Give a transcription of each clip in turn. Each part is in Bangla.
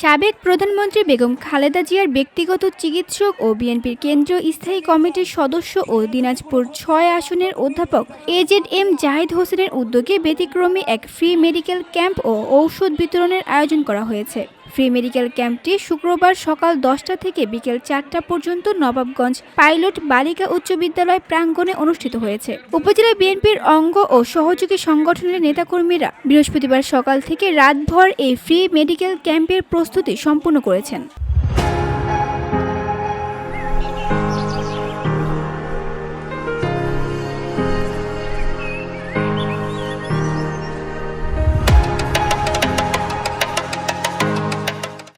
সাবেক প্রধানমন্ত্রী বেগম খালেদা জিয়ার ব্যক্তিগত চিকিৎসক ও বিএনপির কেন্দ্রীয় স্থায়ী কমিটির সদস্য ও দিনাজপুর ছয় আসনের অধ্যাপক এজেড এম জাহিদ হোসেনের উদ্যোগে ব্যতিক্রমী এক ফ্রি মেডিকেল ক্যাম্প ও ঔষধ বিতরণের আয়োজন করা হয়েছে। ফ্রি মেডিকেল ক্যাম্পটি শুক্রবার সকাল দশটা থেকে বিকেল চারটা পর্যন্ত নবাবগঞ্জ পাইলট বালিকা উচ্চ বিদ্যালয় প্রাঙ্গণে অনুষ্ঠিত হয়েছে। উপজেলা বিএনপির অঙ্গ ও সহযোগী সংগঠনের নেতাকর্মীরা বৃহস্পতিবার সকাল থেকে রাতভর এই ফ্রি মেডিকেল ক্যাম্পের প্রস্তুতি সম্পূর্ণ করেছেন।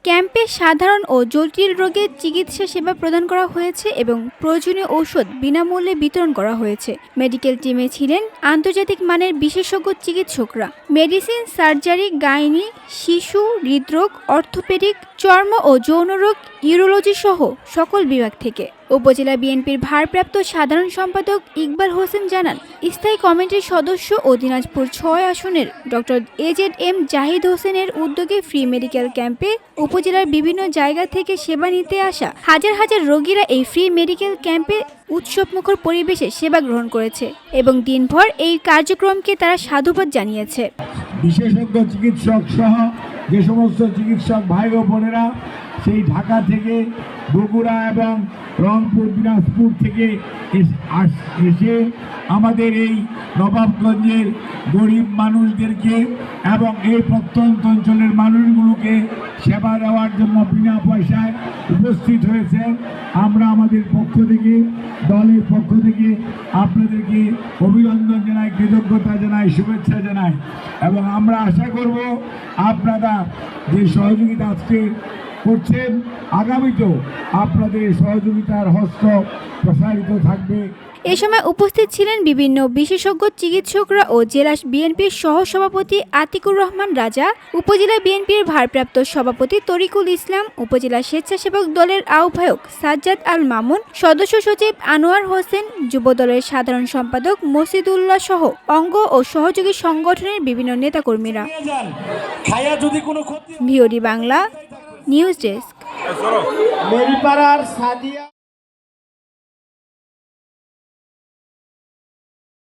ক্যাম্পে সাধারণ ও জটিল রোগের চিকিৎসা সেবা প্রদান করা হয়েছে এবং প্রয়োজনীয় ঔষধ বিনামূল্যে বিতরণ করা হয়েছে। মেডিকেল টিমে ছিলেন আন্তর্জাতিক মানের বিশেষজ্ঞ চিকিৎসকরা। মেডিসিন, সার্জারি, গাইনি শিশু, হৃদরোগ, অর্থোপেডিক, চর্ম ও যৌনরোগ ইউরোলজি সহ সকল বিভাগ থেকে। উপজেলা বিএনপির ভারপ্রাপ্ত সাধারণ সম্পাদক ইকবাল হোসেন জানান, স্থায়ী কমিটির সদস্য ও দিনাজপুর ছয় আসনের ডক্টর এজেড এম জাহিদ হোসেনের উদ্যোগে ফ্রি মেডিকেল ক্যাম্পে উপজেলার বিভিন্ন জায়গা থেকে সেবা নিতে আসা হাজার হাজার রোগীরা এই ফ্রি মেডিকেল ক্যাম্পে উৎসবমুখর পরিবেশে সেবা গ্রহণ করেছে এবং দিনভর এই কার্যক্রমকে তারা সাধুবাদ জানিয়েছে। বিশেষজ্ঞ চিকিৎসক সহ যে সমস্ত চিকিৎসক ভাই ও বোনেরা সেই ঢাকা থেকে বগুড়া এবং রংপুর, দিনাজপুর থেকে এস- আমাদের এই নবাবগঞ্জের গরিব মানুষদেরকে এবং এই প্রত্যন্ত অঞ্চলের মানুষগুলোকে সেবা দেওয়ার জন্য বিনা পয়সায় উপস্থিত হয়েছেন আমরা আমাদের পক্ষ থেকে, দলের পক্ষ থেকে আপনাদেরকে অভিনন্দন জানাই, কৃতজ্ঞতা জানাই, শুভেচ্ছা জানাই। এবং আমরা আশা করব আপনারা যে সহযোগিতা আজকে করছেন। আগামীতেও আপনাদের সহযোগিতার হস্ত প্রসারিত থাকবে। এ সময় উপস্থিত ছিলেন বিভিন্ন বিশেষজ্ঞ চিকিৎসকরা ও জেলা বিএনপির সহসভাপতি আতিকুর রহমান রাজা উপজেলা বিএনপির ভারপ্রাপ্ত সভাপতি তরিকুল ইসলাম উপজেলা স্বেচ্ছাসেবক দলের আহ্বায়ক সাজ্জাদ আল মামুন সদস্য সচিব আনোয়ার হোসেন যুবদলের সাধারণ সম্পাদক মসিদুল্লাহ সহ অঙ্গ ও সহযোগী সংগঠনের বিভিন্ন নেতাকর্মীরা। V O D Bangla. News desk. মেরিপাড়ার Sadia